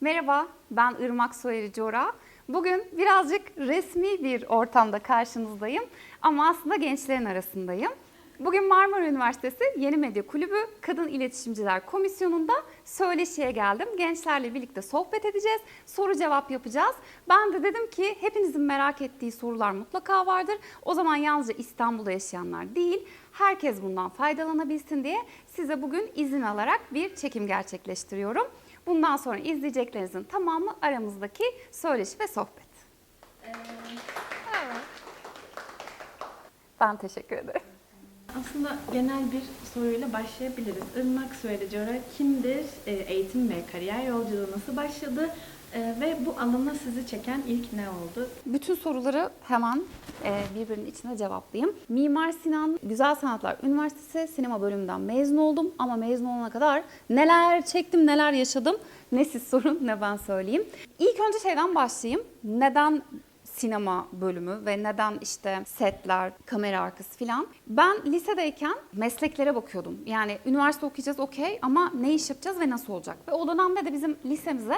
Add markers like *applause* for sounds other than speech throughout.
Merhaba, ben Irmak Soyeri Cora. Bugün birazcık resmi bir ortamda karşınızdayım ama aslında gençlerin arasındayım. Bugün Marmara Üniversitesi Yeni Medya Kulübü Kadın İletişimciler Komisyonu'nda söyleşiye geldim. Gençlerle birlikte sohbet edeceğiz, soru cevap yapacağız. Ben de dedim ki hepinizin merak ettiği sorular mutlaka vardır. O zaman yalnızca İstanbul'da yaşayanlar değil, herkes bundan faydalanabilsin diye size bugün izin alarak bir çekim gerçekleştiriyorum. Bundan sonra izleyeceklerinizin tamamı aramızdaki söyleşi ve sohbet. Ben teşekkür ederim. Aslında genel bir soruyla başlayabiliriz. Irmak Söyleci olarak kimdir? E, Eğitim ve kariyer yolculuğu nasıl başladı? E, Ve bu alana sizi çeken ilk ne oldu? Bütün soruları hemen e, birbirinin içine cevaplayayım. Mimar Sinan Güzel Sanatlar Üniversitesi sinema bölümünden mezun oldum ama mezun olana kadar neler çektim, neler yaşadım. Ne siz sorun ne ben söyleyeyim. İlk önce şeyden başlayayım. Neden sinema bölümü ve neden işte setler, kamera arkası filan. Ben lisedeyken mesleklere bakıyordum. Yani üniversite okuyacağız okey ama ne iş yapacağız ve nasıl olacak? Ve o dönemde de bizim lisemize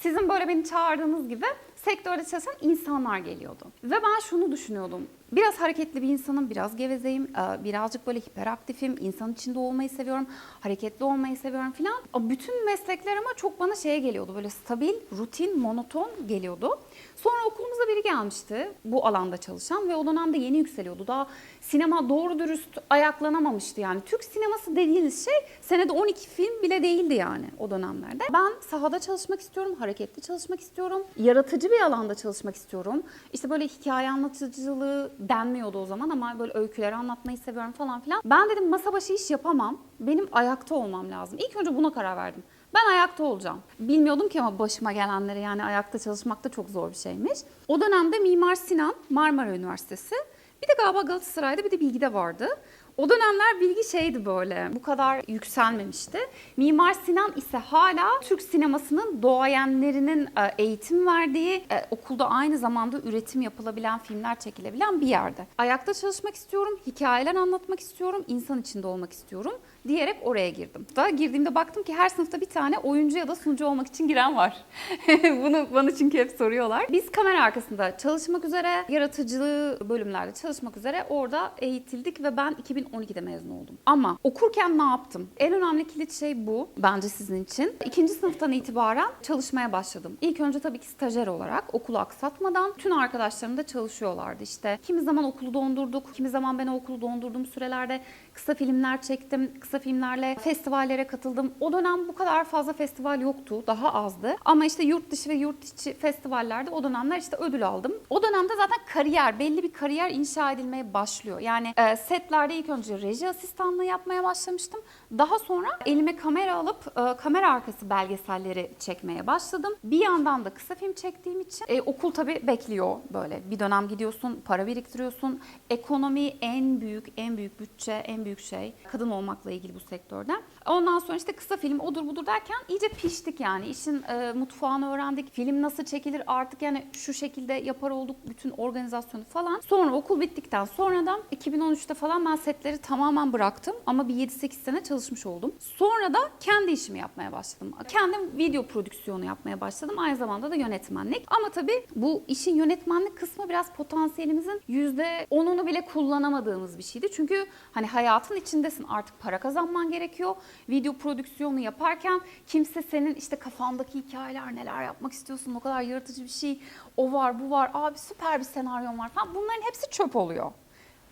sizin böyle beni çağırdığınız gibi sektörde çalışan insanlar geliyordu. Ve ben şunu düşünüyordum. Biraz hareketli bir insanım, biraz gevezeyim, e, birazcık böyle hiperaktifim, insan içinde olmayı seviyorum, hareketli olmayı seviyorum filan. Bütün meslekler ama çok bana şeye geliyordu, böyle stabil, rutin, monoton geliyordu. Sonra okulumuza biri gelmişti bu alanda çalışan ve o dönemde yeni yükseliyordu. Daha sinema doğru dürüst ayaklanamamıştı yani. Türk sineması dediğiniz şey senede 12 film bile değildi yani o dönemlerde. Ben sahada çalışmak istiyorum, hareketli çalışmak istiyorum, yaratıcı bir alanda çalışmak istiyorum. İşte böyle hikaye anlatıcılığı denmiyordu o zaman ama böyle öyküleri anlatmayı seviyorum falan filan. Ben dedim masa başı iş yapamam. Benim ayakta olmam lazım. İlk önce buna karar verdim. Ben ayakta olacağım. Bilmiyordum ki ama başıma gelenleri yani ayakta çalışmak da çok zor bir şeymiş. O dönemde Mimar Sinan Marmara Üniversitesi bir de galiba Galatasaray'da bir de Bilgi'de vardı. O dönemler bilgi şeydi böyle, bu kadar yükselmemişti. Mimar Sinan ise hala Türk sinemasının doğayenlerinin e, eğitim verdiği, e, okulda aynı zamanda üretim yapılabilen, filmler çekilebilen bir yerde. Ayakta çalışmak istiyorum, hikayeler anlatmak istiyorum, insan içinde olmak istiyorum diyerek oraya girdim. Daha girdiğimde baktım ki her sınıfta bir tane oyuncu ya da sunucu olmak için giren var. *laughs* Bunu bana çünkü hep soruyorlar. Biz kamera arkasında çalışmak üzere, yaratıcılığı bölümlerde çalışmak üzere orada eğitildik ve ben 2012'de mezun oldum. Ama okurken ne yaptım? En önemli kilit şey bu bence sizin için. İkinci sınıftan itibaren çalışmaya başladım. İlk önce tabii ki stajyer olarak okulu aksatmadan tüm arkadaşlarım da çalışıyorlardı. İşte kimi zaman okulu dondurduk, kimi zaman ben okulu dondurduğum sürelerde kısa filmler çektim. Kısa filmlerle festivallere katıldım. O dönem bu kadar fazla festival yoktu. Daha azdı. Ama işte yurt dışı ve yurt içi festivallerde o dönemler işte ödül aldım. O dönemde zaten kariyer, belli bir kariyer inşa edilmeye başlıyor. Yani e, setlerde ilk önce reji asistanlığı yapmaya başlamıştım. Daha sonra elime kamera alıp e, kamera arkası belgeselleri çekmeye başladım. Bir yandan da kısa film çektiğim için e, okul tabii bekliyor böyle. Bir dönem gidiyorsun, para biriktiriyorsun. Ekonomi en büyük, en büyük bütçe, en büyük şey. Kadın olmakla ilgili bu sektörde. Ondan sonra işte kısa film odur budur derken iyice piştik yani. İşin e, mutfağını öğrendik. Film nasıl çekilir artık yani şu şekilde yapar olduk bütün organizasyonu falan. Sonra okul bittikten sonra da 2013'te falan ben setleri tamamen bıraktım. Ama bir 7-8 sene çalışmış oldum. Sonra da kendi işimi yapmaya başladım. Kendim video prodüksiyonu yapmaya başladım. Aynı zamanda da yönetmenlik. Ama tabii bu işin yönetmenlik kısmı biraz potansiyelimizin %10'unu bile kullanamadığımız bir şeydi. Çünkü hani hayatın içindesin artık para kazanman gerekiyor. Video prodüksiyonu yaparken kimse senin işte kafandaki hikayeler neler yapmak istiyorsun o kadar yaratıcı bir şey o var bu var abi süper bir senaryon var falan bunların hepsi çöp oluyor.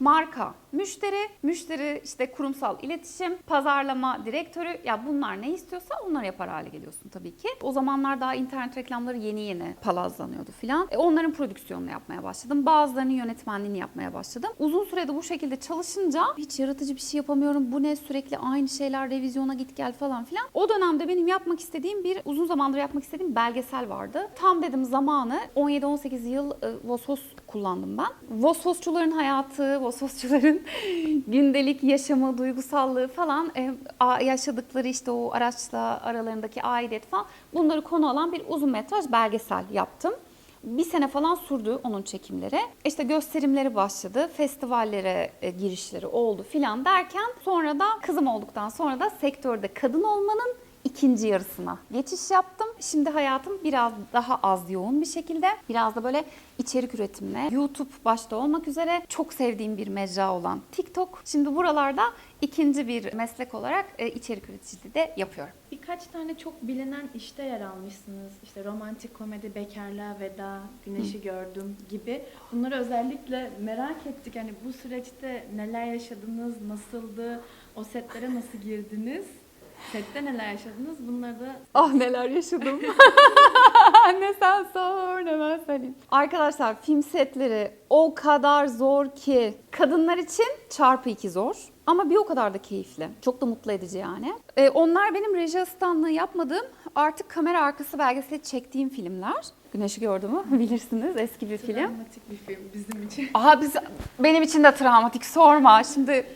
Marka, müşteri, müşteri işte kurumsal iletişim, pazarlama direktörü ya bunlar ne istiyorsa onları yapar hale geliyorsun tabii ki. O zamanlar daha internet reklamları yeni yeni palazlanıyordu filan. E, onların prodüksiyonunu yapmaya başladım. Bazılarının yönetmenliğini yapmaya başladım. Uzun sürede bu şekilde çalışınca hiç yaratıcı bir şey yapamıyorum. Bu ne sürekli aynı şeyler revizyona git gel falan filan. O dönemde benim yapmak istediğim bir uzun zamandır yapmak istediğim belgesel vardı. Tam dedim zamanı 17-18 yıl e, Vosos kullandım ben. Vosvosçuların hayatı, Vosvosçuların *laughs* gündelik yaşamı, duygusallığı falan e, yaşadıkları işte o araçla aralarındaki aidiyet falan bunları konu alan bir uzun metraj belgesel yaptım. Bir sene falan sürdü onun çekimleri. İşte gösterimleri başladı, festivallere e, girişleri oldu filan derken sonra da kızım olduktan sonra da sektörde kadın olmanın ikinci yarısına geçiş yaptım. Şimdi hayatım biraz daha az yoğun bir şekilde, biraz da böyle içerik üretimine, YouTube başta olmak üzere çok sevdiğim bir mecra olan TikTok. Şimdi buralarda ikinci bir meslek olarak e, içerik üreticiliği de yapıyorum. Birkaç tane çok bilinen işte yer almışsınız. İşte romantik komedi, bekarlığa veda, güneşi gördüm gibi. Bunları özellikle merak ettik. Hani bu süreçte neler yaşadınız, nasıldı, o setlere nasıl girdiniz? Sette neler yaşadınız? Bunları da Ah neler yaşadım. *laughs* ne sen sor ne ben söyleyeyim. Arkadaşlar film setleri o kadar zor ki kadınlar için çarpı iki zor. Ama bir o kadar da keyifli. Çok da mutlu edici yani. Ee, onlar benim reji asistanlığı yapmadığım artık kamera arkası belgeseli çektiğim filmler. Güneşi gördü mü *laughs* bilirsiniz eski bir film. dramatik bir film bizim için. Aha biz benim için de travmatik sorma. Şimdi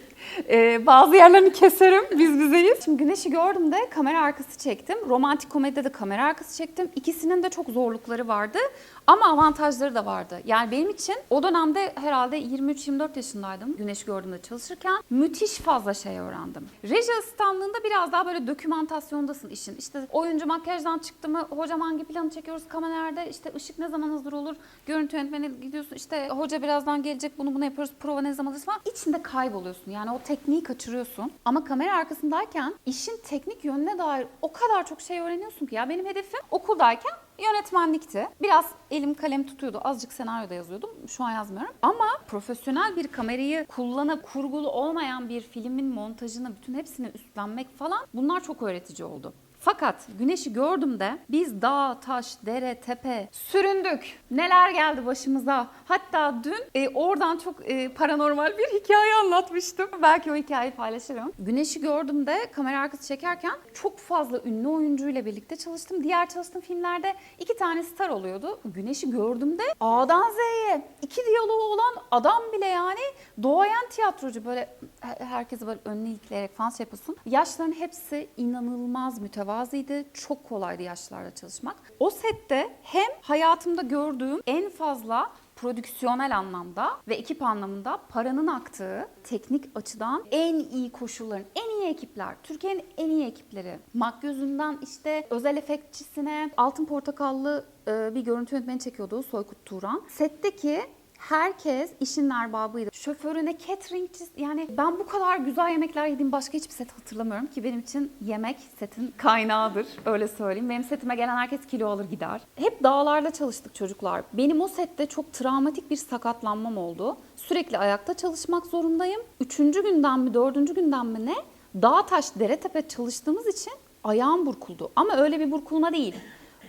e, bazı yerlerini keserim. Biz bizeyiz. Şimdi Güneş'i gördüm de kamera arkası çektim. Romantik komedide de kamera arkası çektim. İkisinin de çok zorlukları vardı. Ama avantajları da vardı. Yani benim için o dönemde herhalde 23-24 yaşındaydım. Güneş'i gördüğümde çalışırken müthiş fazla şey öğrendim. Reji asistanlığında biraz daha böyle dokümantasyondasın işin. İşte oyuncu makyajdan çıktı mı hocam hangi planı çekiyoruz kamerada işte ışık ne zaman hazır olur görüntü yönetmeni gidiyorsun işte hoca birazdan gelecek bunu bunu yapıyoruz prova ne zaman hazır falan. İçinde kayboluyorsun yani o tekniği kaçırıyorsun. Ama kamera arkasındayken işin teknik yönüne dair o kadar çok şey öğreniyorsun ki ya benim hedefim okuldayken yönetmenlikti. Biraz elim kalem tutuyordu. Azıcık senaryo da yazıyordum. Şu an yazmıyorum. Ama profesyonel bir kamerayı kullanıp kurgulu olmayan bir filmin montajını bütün hepsini üstlenmek falan bunlar çok öğretici oldu. Fakat güneşi gördüm de biz dağ, taş, dere, tepe süründük. Neler geldi başımıza. Hatta dün e, oradan çok e, paranormal bir hikaye anlatmıştım. Belki o hikayeyi paylaşırım. Güneşi gördüm de kamera arkası çekerken çok fazla ünlü oyuncuyla birlikte çalıştım. Diğer çalıştığım filmlerde iki tane star oluyordu. Güneşi gördüm de A'dan Z'ye iki diyaloğu olan adam bile yani doğayan tiyatrocu böyle he- herkese böyle önüne ilikleyerek falan şey yapılsın. Yaşların hepsi inanılmaz mütevazıydı. Çok kolaydı yaşlarda çalışmak. O sette hem hayatımda gördüğüm en fazla prodüksiyonel anlamda ve ekip anlamında paranın aktığı teknik açıdan en iyi koşulların, en iyi ekipler, Türkiye'nin en iyi ekipleri. Makyözünden işte özel efektçisine altın portakallı e, bir görüntü yönetmeni çekiyordu Soykut Turan. Setteki Herkes işin erbabıydı. Şoförüne, cateringçi yani ben bu kadar güzel yemekler yediğim başka hiçbir set hatırlamıyorum ki benim için yemek setin kaynağıdır öyle söyleyeyim. Benim setime gelen herkes kilo alır gider. Hep dağlarda çalıştık çocuklar. Benim o sette çok travmatik bir sakatlanmam oldu. Sürekli ayakta çalışmak zorundayım. Üçüncü günden mi dördüncü günden mi ne? Dağ taş dere tepe çalıştığımız için ayağım burkuldu. Ama öyle bir burkulma değil.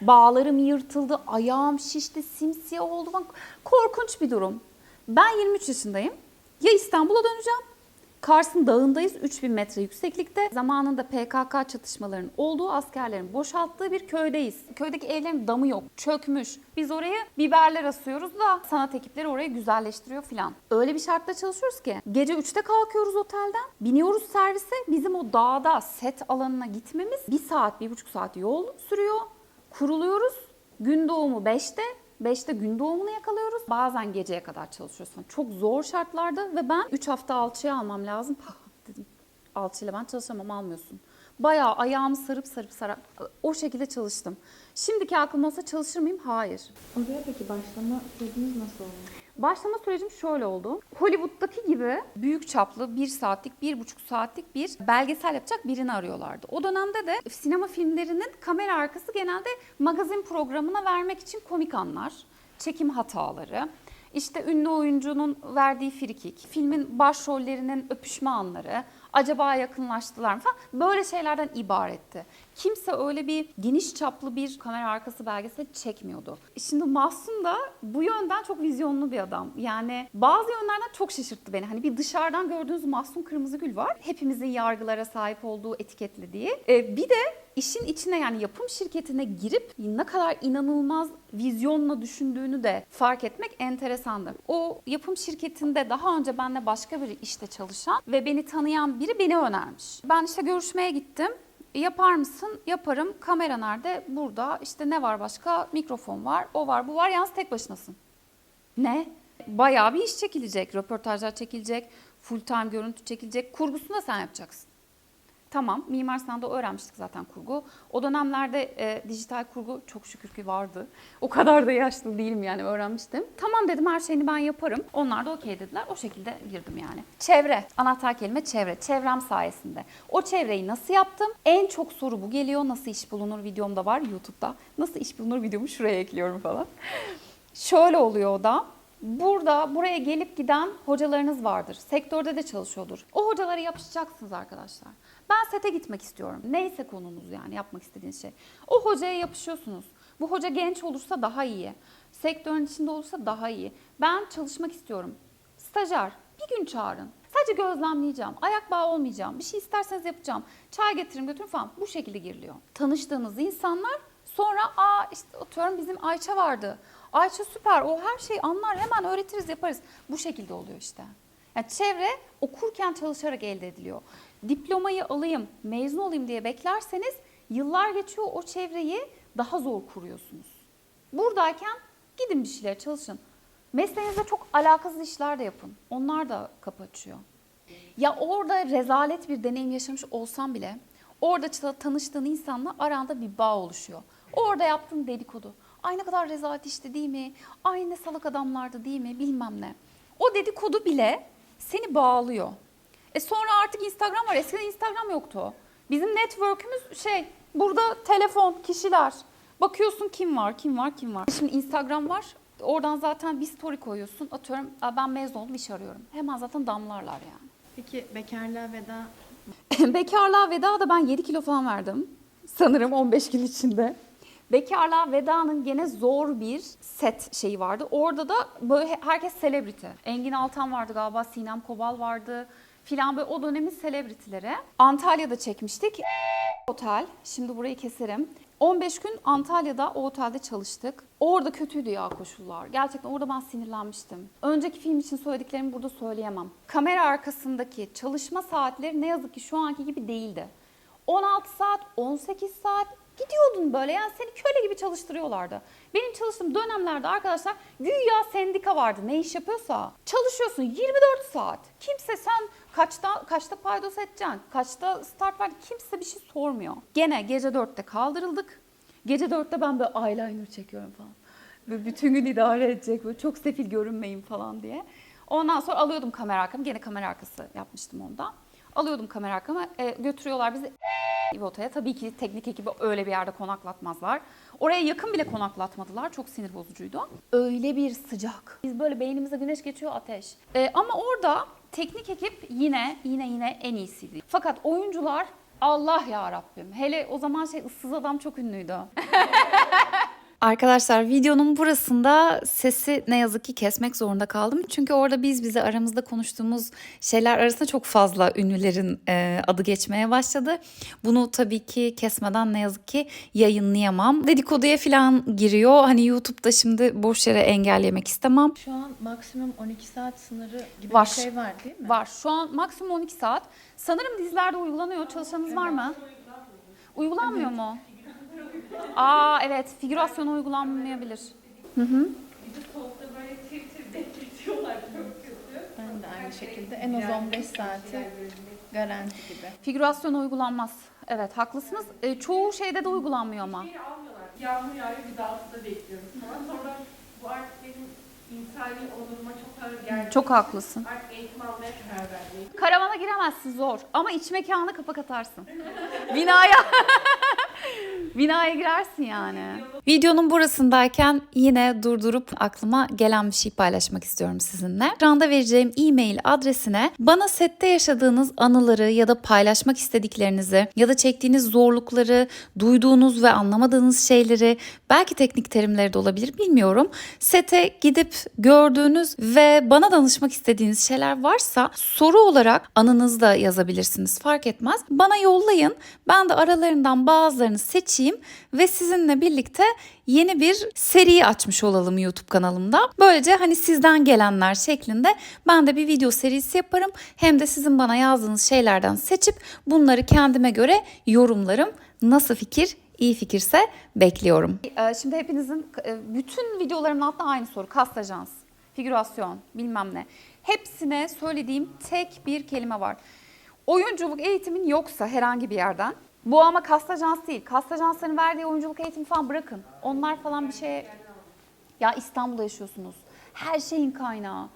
Bağlarım yırtıldı, ayağım şişti, simsiyah oldu. Korkunç bir durum. Ben 23 yaşındayım. Ya İstanbul'a döneceğim. Kars'ın dağındayız 3000 metre yükseklikte. Zamanında PKK çatışmalarının olduğu askerlerin boşalttığı bir köydeyiz. Köydeki evlerin damı yok, çökmüş. Biz oraya biberler asıyoruz da sanat ekipleri orayı güzelleştiriyor filan. Öyle bir şartta çalışıyoruz ki gece 3'te kalkıyoruz otelden, biniyoruz servise. Bizim o dağda set alanına gitmemiz bir saat, bir buçuk saat yol sürüyor. Kuruluyoruz. Gün doğumu 5'te. 5'te gün doğumunu yakalıyoruz. Bazen geceye kadar çalışıyorsun. Çok zor şartlarda ve ben 3 hafta alçıya almam lazım. *laughs* dedim alçıyla ben çalışamam almıyorsun. Bayağı ayağımı sarıp sarıp sarıp o şekilde çalıştım. Şimdiki aklım olsa çalışır mıyım? Hayır. Oraya peki başlama süreciniz nasıl olmuş? Başlama sürecim şöyle oldu. Hollywood'daki gibi büyük çaplı bir saatlik, bir buçuk saatlik bir belgesel yapacak birini arıyorlardı. O dönemde de sinema filmlerinin kamera arkası genelde magazin programına vermek için komik anlar, çekim hataları, işte ünlü oyuncunun verdiği frikik, filmin başrollerinin öpüşme anları, acaba yakınlaştılar mı falan böyle şeylerden ibaretti. Kimse öyle bir geniş çaplı bir kamera arkası belgesel çekmiyordu. Şimdi Mahsun da bu yönden çok vizyonlu bir adam. Yani bazı yönlerden çok şaşırttı beni. Hani bir dışarıdan gördüğünüz Mahsun Kırmızıgül var. Hepimizin yargılara sahip olduğu etiketlediği. Ee, bir de işin içine yani yapım şirketine girip ne kadar inanılmaz vizyonla düşündüğünü de fark etmek enteresandı. O yapım şirketinde daha önce benle başka bir işte çalışan ve beni tanıyan biri beni önermiş. Ben işte görüşmeye gittim. Yapar mısın? Yaparım. Kamera nerede? Burada. İşte ne var başka? Mikrofon var. O var, bu var. Yalnız tek başınasın. Ne? Bayağı bir iş çekilecek. Röportajlar çekilecek. Full time görüntü çekilecek. Kurgusunu da sen yapacaksın. Tamam Mimar Sinan'da öğrenmiştik zaten kurgu. O dönemlerde e, dijital kurgu çok şükür ki vardı. O kadar da yaşlı değilim yani öğrenmiştim. Tamam dedim her şeyini ben yaparım. Onlar da okey dediler. O şekilde girdim yani. Çevre. Anahtar kelime çevre. Çevrem sayesinde. O çevreyi nasıl yaptım? En çok soru bu geliyor. Nasıl iş bulunur videomda var YouTube'da. Nasıl iş bulunur videomu şuraya ekliyorum falan. Şöyle oluyor o da. Burada buraya gelip giden hocalarınız vardır. Sektörde de çalışıyordur. O hocalara yapışacaksınız arkadaşlar. Ben sete gitmek istiyorum. Neyse konunuz yani yapmak istediğiniz şey. O hocaya yapışıyorsunuz. Bu hoca genç olursa daha iyi. Sektörün içinde olursa daha iyi. Ben çalışmak istiyorum. Stajyer bir gün çağırın. Sadece gözlemleyeceğim. Ayak bağı olmayacağım. Bir şey isterseniz yapacağım. Çay getirin götürün falan. Bu şekilde giriliyor. Tanıştığınız insanlar sonra aa işte atıyorum bizim Ayça vardı. Ayça süper o her şeyi anlar hemen öğretiriz yaparız. Bu şekilde oluyor işte. Yani çevre okurken çalışarak elde ediliyor. Diplomayı alayım, mezun olayım diye beklerseniz yıllar geçiyor o çevreyi daha zor kuruyorsunuz. Buradayken gidin bir şeyler çalışın. Mesleğinizde çok alakasız işler de yapın. Onlar da kapı açıyor. Ya orada rezalet bir deneyim yaşamış olsam bile orada tanıştığın insanla aranda bir bağ oluşuyor. Orada yaptığın dedikodu. Ay ne kadar rezalet işte değil mi? Ay ne salak adamlardı değil mi? Bilmem ne. O dedikodu bile seni bağlıyor. E sonra artık Instagram var. Eskiden Instagram yoktu. Bizim network'ümüz şey burada telefon, kişiler. Bakıyorsun kim var, kim var, kim var. Şimdi Instagram var. Oradan zaten bir story koyuyorsun. Atıyorum "Aa, ben mezun oldum iş arıyorum. Hemen zaten damlarlar yani. Peki bekarlığa veda *laughs* Bekarlığa veda da ben 7 kilo falan verdim. Sanırım 15 gün içinde. Bekarlığa vedanın gene zor bir set şeyi vardı. Orada da böyle herkes selebriti. Engin Altan vardı galiba, Sinem Kobal vardı filan böyle o dönemin selebritileri. Antalya'da çekmiştik. Otel, şimdi burayı keserim. 15 gün Antalya'da o otelde çalıştık. Orada kötüydü ya koşullar. Gerçekten orada ben sinirlenmiştim. Önceki film için söylediklerimi burada söyleyemem. Kamera arkasındaki çalışma saatleri ne yazık ki şu anki gibi değildi. 16 saat, 18 saat gidiyordun böyle yani seni köle gibi çalıştırıyorlardı. Benim çalıştığım dönemlerde arkadaşlar güya sendika vardı ne iş yapıyorsa. Çalışıyorsun 24 saat. Kimse sen kaçta kaçta paydos edeceksin, kaçta start var kimse bir şey sormuyor. Gene gece 4'te kaldırıldık. Gece 4'te ben böyle eyeliner çekiyorum falan. Böyle bütün gün idare edecek böyle çok sefil görünmeyin falan diye. Ondan sonra alıyordum kamera arkamı. Gene kamera arkası yapmıştım onda. Alıyordum kamera arkamı. e, götürüyorlar bizi İvota'ya. Tabii ki teknik ekibi öyle bir yerde konaklatmazlar. Oraya yakın bile konaklatmadılar. Çok sinir bozucuydu. Öyle bir sıcak. Biz böyle beynimize güneş geçiyor ateş. E, ama orada teknik ekip yine yine yine en iyisiydi. Fakat oyuncular Allah ya Rabbim. Hele o zaman şey ıssız adam çok ünlüydü. *laughs* Arkadaşlar videonun burasında sesi ne yazık ki kesmek zorunda kaldım. Çünkü orada biz bize aramızda konuştuğumuz şeyler arasında çok fazla ünlülerin e, adı geçmeye başladı. Bunu tabii ki kesmeden ne yazık ki yayınlayamam. Dedikoduya falan giriyor. Hani YouTube'da şimdi boş yere engellemek istemem. Şu an maksimum 12 saat sınırı gibi Var. bir şey var değil mi? Var. Şu an maksimum 12 saat. Sanırım dizilerde uygulanıyor. Çalışanınız var mı? Uygulanmıyor mu? Aa evet. Figürasyona uygulanmayabilir. Ben de aynı şekilde en az 15 saati garanti gibi. Figürasyon uygulanmaz. Evet haklısınız. E, çoğu şeyde de uygulanmıyor ama. Şeyi almıyorlar. Yağmur yağıyor biz altında bekliyoruz falan. Sonra bu artık benim insani onuruma çok ağır geldi. Çok haklısın. Artık eğitim almaya karar verdim. Karavana giremezsin zor ama iç mekana kapak atarsın. *laughs* Binaya *laughs* *laughs* Binaya girersin yani. Videonun burasındayken yine durdurup aklıma gelen bir şey paylaşmak istiyorum sizinle. Ekranda vereceğim e-mail adresine bana sette yaşadığınız anıları ya da paylaşmak istediklerinizi ya da çektiğiniz zorlukları, duyduğunuz ve anlamadığınız şeyleri belki teknik terimleri de olabilir bilmiyorum. Sete gidip gördüğünüz ve bana danışmak istediğiniz şeyler varsa soru olarak anınızda yazabilirsiniz fark etmez. Bana yollayın. Ben de aralarından bazılarını seçeyim ve sizinle birlikte yeni bir seri açmış olalım YouTube kanalımda. Böylece hani sizden gelenler şeklinde ben de bir video serisi yaparım. Hem de sizin bana yazdığınız şeylerden seçip bunları kendime göre yorumlarım. Nasıl fikir? İyi fikirse bekliyorum. Şimdi hepinizin e, bütün videolarımın altında aynı soru. Kast ajans, figürasyon, bilmem ne. Hepsine söylediğim tek bir kelime var. oyunculuk eğitimin yoksa herhangi bir yerden bu ama kast ajans değil. Kast ajansların verdiği oyunculuk eğitimi falan bırakın. Onlar falan bir şeye ya İstanbul'da yaşıyorsunuz. Her şeyin kaynağı.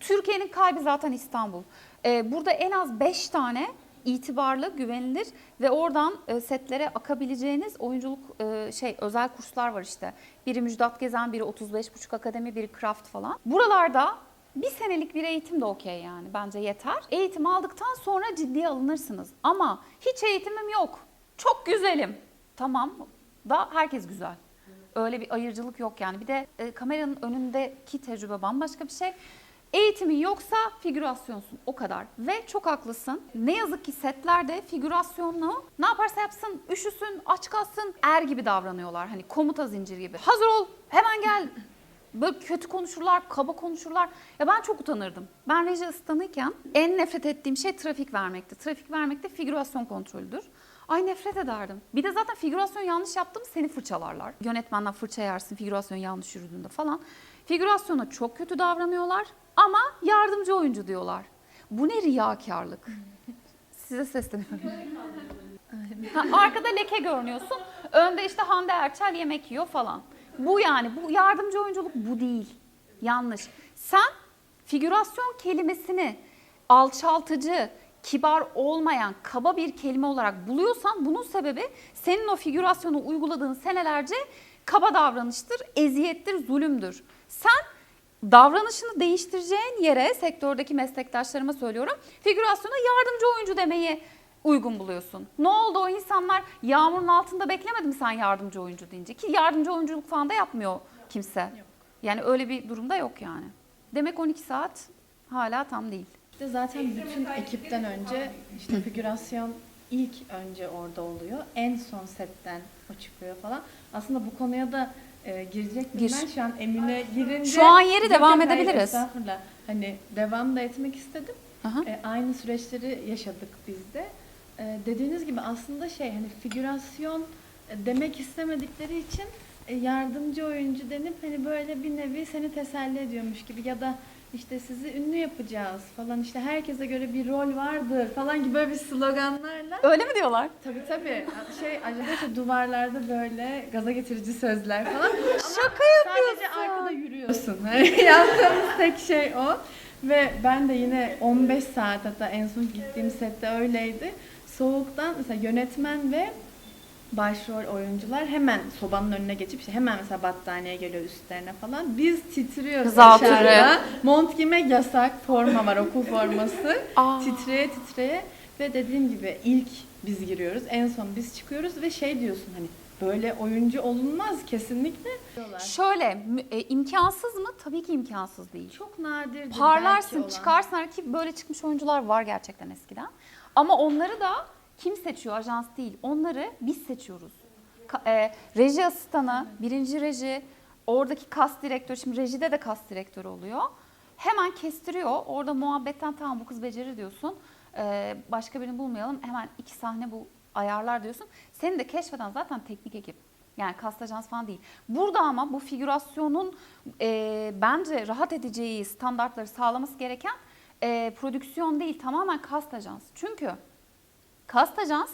Türkiye'nin kalbi zaten İstanbul. Ee, burada en az 5 tane itibarlı, güvenilir ve oradan e, setlere akabileceğiniz oyunculuk e, şey özel kurslar var işte. Biri Müjdat Gezen, biri 35.5 Akademi, biri Craft falan. Buralarda bir senelik bir eğitim de okey yani bence yeter. Eğitim aldıktan sonra ciddiye alınırsınız. Ama hiç eğitimim yok. Çok güzelim. Tamam da herkes güzel. Öyle bir ayırıcılık yok yani. Bir de e, kameranın önündeki tecrübe bambaşka bir şey. Eğitimin yoksa figürasyonsun o kadar. Ve çok haklısın. Ne yazık ki setlerde figürasyonlu ne yaparsa yapsın, üşüsün, aç kalsın er gibi davranıyorlar. Hani komuta zinciri gibi. Hazır ol, hemen gel. Böyle kötü konuşurlar, kaba konuşurlar. Ya ben çok utanırdım. Ben reji asistanıyken en nefret ettiğim şey trafik vermekti. Trafik vermek de figürasyon kontrolüdür. Ay nefret ederdim. Bir de zaten figürasyon yanlış yaptım seni fırçalarlar. Yönetmenden fırça yersin figürasyon yanlış yürüdüğünde falan. Figürasyona çok kötü davranıyorlar ama yardımcı oyuncu diyorlar. Bu ne riyakarlık. *laughs* Size sesleniyorum. *laughs* Ha, arkada leke görünüyorsun. Önde işte Hande Erçel yemek yiyor falan. Bu yani bu yardımcı oyunculuk bu değil. Yanlış. Sen figürasyon kelimesini alçaltıcı, kibar olmayan, kaba bir kelime olarak buluyorsan bunun sebebi senin o figürasyonu uyguladığın senelerce kaba davranıştır, eziyettir, zulümdür. Sen davranışını değiştireceğin yere sektördeki meslektaşlarıma söylüyorum. Figürasyona yardımcı oyuncu demeyi uygun buluyorsun. Ne oldu o insanlar yağmurun altında beklemedi mi sen yardımcı oyuncu deyince? Ki yardımcı oyunculuk falan da yapmıyor kimse. Yani öyle bir durumda yok yani. Demek 12 saat hala tam değil. İşte zaten bütün ekipten önce işte figürasyon ilk önce orada oluyor. En son setten o çıkıyor falan. Aslında bu konuya da e, girecektim Gir. ben şu an Emine girince. Şu an yeri devam hayır, edebiliriz. Estağfurullah. Hani devam da etmek istedim. Aha. E, aynı süreçleri yaşadık biz de. E, dediğiniz gibi aslında şey hani figürasyon demek istemedikleri için e, yardımcı oyuncu denip hani böyle bir nevi seni teselli ediyormuş gibi ya da işte sizi ünlü yapacağız falan işte herkese göre bir rol vardır falan gibi böyle bir sloganlarla. Öyle mi diyorlar? Tabii tabii. Şey acaba işte duvarlarda böyle gaza getirici sözler falan. Şaka Sadece arkada yürüyorsun. *laughs* Hani Yaptığımız tek şey o. Ve ben de yine 15 saat hatta en son gittiğim sette öyleydi. Soğuktan mesela yönetmen ve başrol oyuncular hemen sobanın önüne geçip işte hemen mesela battaniye geliyor üstlerine falan. Biz titriyoruz Kızaltırı. aşağıda. Mont giymek yasak. Forma var okul forması. *laughs* Aa. Titreye titreye ve dediğim gibi ilk biz giriyoruz. En son biz çıkıyoruz ve şey diyorsun hani böyle oyuncu olunmaz kesinlikle. Şöyle mü- e, imkansız mı? Tabii ki imkansız değil. Çok nadirdir Parlarsın, çıkarsın ki böyle çıkmış oyuncular var gerçekten eskiden. Ama onları da kim seçiyor? Ajans değil. Onları biz seçiyoruz. Ka- e, reji asistanı, birinci reji, oradaki kas direktörü, şimdi rejide de kas direktörü oluyor. Hemen kestiriyor. Orada muhabbetten tamam bu kız becerir diyorsun. E, başka birini bulmayalım. Hemen iki sahne bu ayarlar diyorsun. Seni de keşfeden zaten teknik ekip. Yani kast ajans falan değil. Burada ama bu figürasyonun e, bence rahat edeceği standartları sağlaması gereken e, prodüksiyon değil tamamen kast ajans. Çünkü kast ajans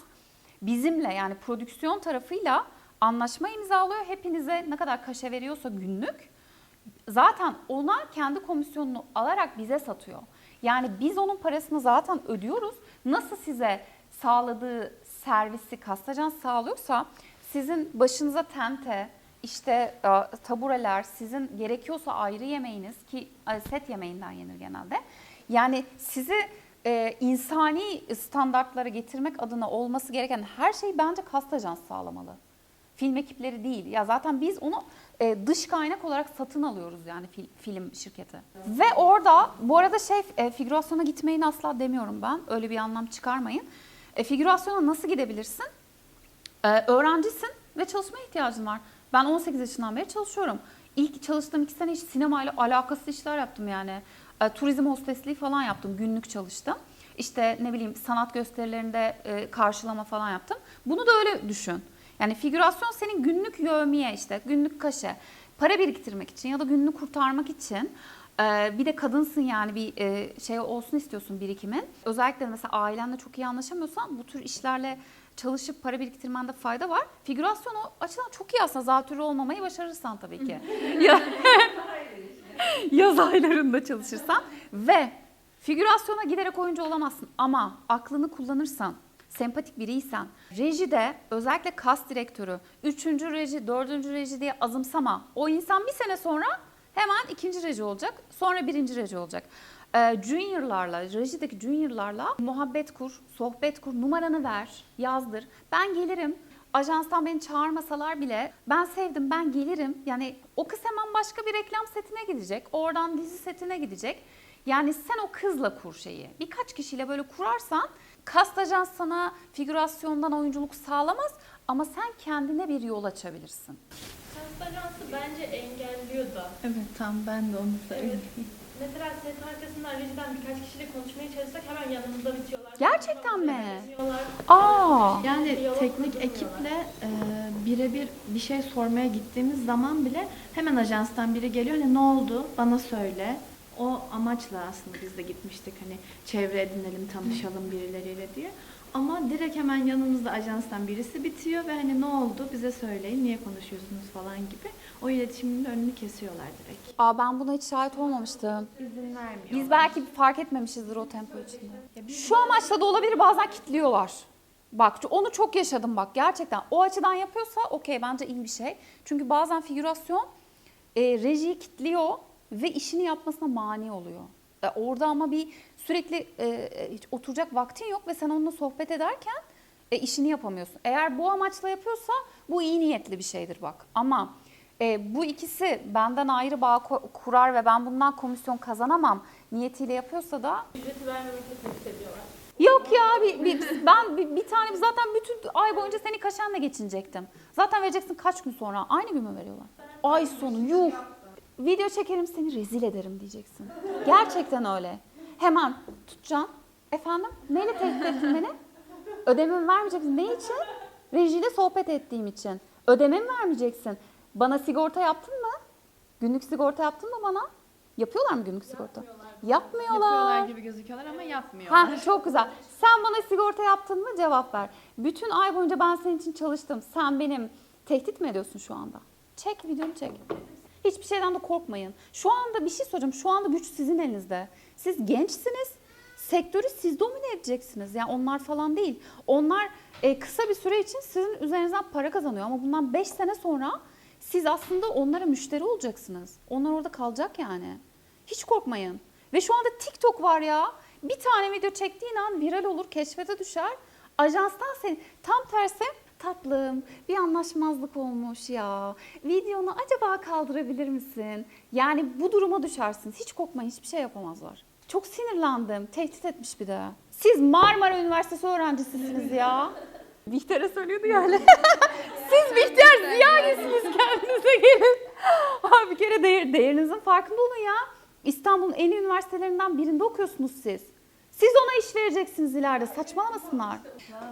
bizimle yani prodüksiyon tarafıyla anlaşma imzalıyor. Hepinize ne kadar kaşe veriyorsa günlük zaten ona kendi komisyonunu alarak bize satıyor. Yani biz onun parasını zaten ödüyoruz. Nasıl size sağladığı servisi kastacans sağlıyorsa sizin başınıza tente, işte e, tabureler, sizin gerekiyorsa ayrı yemeğiniz ki e, set yemeğinden yenir genelde. Yani sizi e, insani standartlara getirmek adına olması gereken her şeyi bence kastacans sağlamalı. Film ekipleri değil. Ya zaten biz onu e, dış kaynak olarak satın alıyoruz yani fil- film şirketi. Ve orada bu arada şey e, figürasyona gitmeyin asla demiyorum ben. Öyle bir anlam çıkarmayın. E, figürasyona nasıl gidebilirsin? E, öğrencisin ve çalışmaya ihtiyacın var. Ben 18 yaşından beri çalışıyorum. İlk çalıştığım iki sene hiç sinemayla alakasız işler yaptım yani. E, turizm hostesliği falan yaptım. Günlük çalıştım. İşte ne bileyim sanat gösterilerinde e, karşılama falan yaptım. Bunu da öyle düşün. Yani figürasyon senin günlük yövmiye işte günlük kaşe para biriktirmek için ya da gününü kurtarmak için Ee, bir de kadınsın yani bir e, şey olsun istiyorsun birikimin. Özellikle mesela ailenle çok iyi anlaşamıyorsan bu tür işlerle çalışıp para biriktirmende fayda var. Figürasyon o açıdan çok iyi aslında zatürre olmamayı başarırsan tabii ki. *laughs* Ya- *laughs* Yaz aylarında çalışırsan ve figürasyona giderek oyuncu olamazsın ama aklını kullanırsan sempatik biriysen, rejide özellikle kas direktörü, üçüncü reji, dördüncü reji diye azımsama. O insan bir sene sonra hemen ikinci reji olacak, sonra birinci reji olacak. Ee, juniorlarla, rejideki juniorlarla muhabbet kur, sohbet kur, numaranı ver, yazdır. Ben gelirim, ajanstan beni çağırmasalar bile ben sevdim ben gelirim. Yani o kız hemen başka bir reklam setine gidecek. Oradan dizi setine gidecek. Yani sen o kızla kur şeyi. Birkaç kişiyle böyle kurarsan kast ajans sana figürasyondan oyunculuk sağlamaz ama sen kendine bir yol açabilirsin. Kast ajansı bence engelliyor da. Evet tam ben de onu söyleyeyim. Mesela set arkasından rejiden birkaç kişiyle konuşmaya çalışsak hemen yanımızda bitiyorlar. Gerçekten mi? Bitiyorlar. Aa! Yani Diyalog teknik ekiple e, birebir bir şey sormaya gittiğimiz zaman bile hemen ajanstan biri geliyor. Hani ne oldu? Bana söyle. O amaçla aslında biz de gitmiştik. Hani çevre edinelim, tanışalım birileriyle diye. Ama direkt hemen yanımızda ajanstan birisi bitiyor ve hani ne oldu bize söyleyin, niye konuşuyorsunuz falan gibi. O iletişimin de önünü kesiyorlar direkt. Aa ben buna hiç şahit olmamıştım. İzin vermiyor. Biz belki fark etmemişizdir o tempo içinde. Şu amaçla da olabilir bazen kitliyorlar. Bak onu çok yaşadım bak gerçekten. O açıdan yapıyorsa okey bence iyi bir şey. Çünkü bazen figürasyon e, rejiyi kitliyor ve işini yapmasına mani oluyor. E, orada ama bir sürekli e, hiç oturacak vaktin yok ve sen onunla sohbet ederken e, işini yapamıyorsun. Eğer bu amaçla yapıyorsa bu iyi niyetli bir şeydir bak. Ama e, bu ikisi benden ayrı bağ kurar ve ben bundan komisyon kazanamam niyetiyle yapıyorsa da Ücreti vermemekle tehdit ediyorlar. Yok ya bir, bir- ben bir, bir tane zaten bütün ay boyunca seni kaşanla geçinecektim. Zaten vereceksin kaç gün sonra aynı gün mü veriyorlar? Ay sonu yuh. Video çekerim seni rezil ederim diyeceksin. Gerçekten öyle. Hemen tutacaksın. Efendim neyle tehdit ettin beni? Ödememi vermeyeceksin. Ne için? Rejiyle sohbet ettiğim için. Ödememi vermeyeceksin. Bana sigorta yaptın mı? Günlük sigorta yaptın mı bana? Yapıyorlar mı günlük sigorta? Yapmıyorlar. Yapıyorlar gibi gözüküyorlar ama yapmıyorlar. Ha çok güzel. Sen bana sigorta yaptın mı? Cevap ver. Bütün ay boyunca ben senin için çalıştım. Sen benim tehdit mi ediyorsun şu anda? Çek videonu çek. Hiçbir şeyden de korkmayın. Şu anda bir şey soracağım. Şu anda güç sizin elinizde. Siz gençsiniz. Sektörü siz domine edeceksiniz. Yani onlar falan değil. Onlar e, kısa bir süre için sizin üzerinizden para kazanıyor. Ama bundan 5 sene sonra siz aslında onlara müşteri olacaksınız. Onlar orada kalacak yani. Hiç korkmayın. Ve şu anda TikTok var ya. Bir tane video çektiğin an viral olur, keşfete düşer. Ajanstan seni tam tersi tatlım bir anlaşmazlık olmuş ya. Videonu acaba kaldırabilir misin? Yani bu duruma düşersiniz. Hiç korkmayın hiçbir şey yapamazlar. Çok sinirlendim. Tehdit etmiş bir de. Siz Marmara Üniversitesi öğrencisisiniz ya. *laughs* Bihter'e söylüyordu ya öyle. *laughs* Siz Bihter Ziyanisiniz kendinize gelin. *laughs* Abi bir kere değer, değerinizin farkında olun ya. İstanbul'un en iyi üniversitelerinden birinde okuyorsunuz siz. Siz ona iş vereceksiniz ileride. Saçmalamasınlar.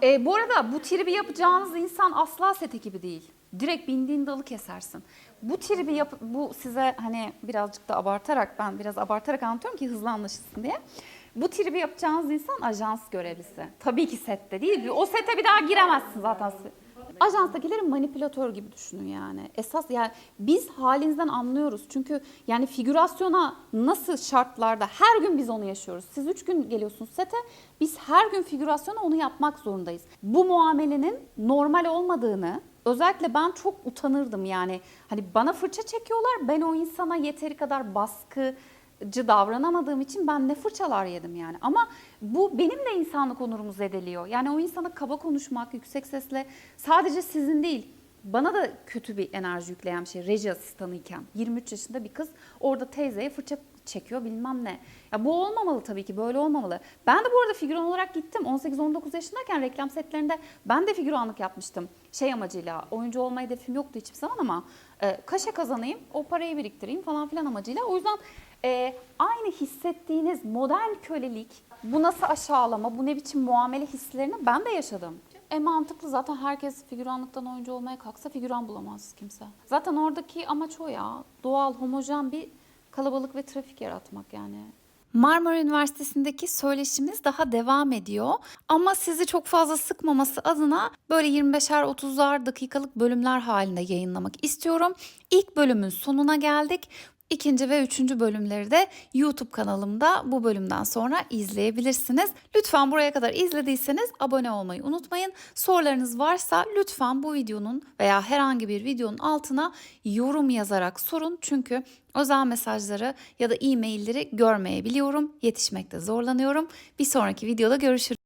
Ee, bu arada bu tribi yapacağınız insan asla set ekibi değil. Direkt bindiğin dalı kesersin. Bu tribi yap, bu size hani birazcık da abartarak ben biraz abartarak anlatıyorum ki hızlı anlaşılsın diye. Bu tribi yapacağınız insan ajans görevlisi. Tabii ki sette değil. O sete bir daha giremezsin zaten. Ajanstakileri manipülatör gibi düşünün yani. Esas yani biz halinizden anlıyoruz. Çünkü yani figürasyona nasıl şartlarda her gün biz onu yaşıyoruz. Siz üç gün geliyorsunuz sete. Biz her gün figürasyona onu yapmak zorundayız. Bu muamelenin normal olmadığını özellikle ben çok utanırdım yani. Hani bana fırça çekiyorlar. Ben o insana yeteri kadar baskı davranamadığım için ben ne fırçalar yedim yani. Ama bu benim de insanlık onurumu zedeliyor. Yani o insana kaba konuşmak, yüksek sesle sadece sizin değil, bana da kötü bir enerji yükleyen bir şey. Reji asistanıyken 23 yaşında bir kız orada teyzeye fırça çekiyor bilmem ne. Ya bu olmamalı tabii ki böyle olmamalı. Ben de bu arada figüran olarak gittim. 18-19 yaşındayken reklam setlerinde ben de figüranlık yapmıştım. Şey amacıyla oyuncu olma hedefim yoktu hiçbir zaman ama e, kaşe kazanayım o parayı biriktireyim falan filan amacıyla. O yüzden e, aynı hissettiğiniz modern kölelik, bu nasıl aşağılama, bu ne biçim muamele hislerini ben de yaşadım. E mantıklı zaten herkes figüranlıktan oyuncu olmaya kalksa figüran bulamaz kimse. Zaten oradaki amaç o ya. Doğal, homojen bir kalabalık ve trafik yaratmak yani. Marmara Üniversitesi'ndeki söyleşimiz daha devam ediyor. Ama sizi çok fazla sıkmaması adına böyle 25'er 30'ar dakikalık bölümler halinde yayınlamak istiyorum. İlk bölümün sonuna geldik. İkinci ve üçüncü bölümleri de YouTube kanalımda bu bölümden sonra izleyebilirsiniz. Lütfen buraya kadar izlediyseniz abone olmayı unutmayın. Sorularınız varsa lütfen bu videonun veya herhangi bir videonun altına yorum yazarak sorun. Çünkü özel mesajları ya da e-mailleri görmeyebiliyorum. Yetişmekte zorlanıyorum. Bir sonraki videoda görüşürüz.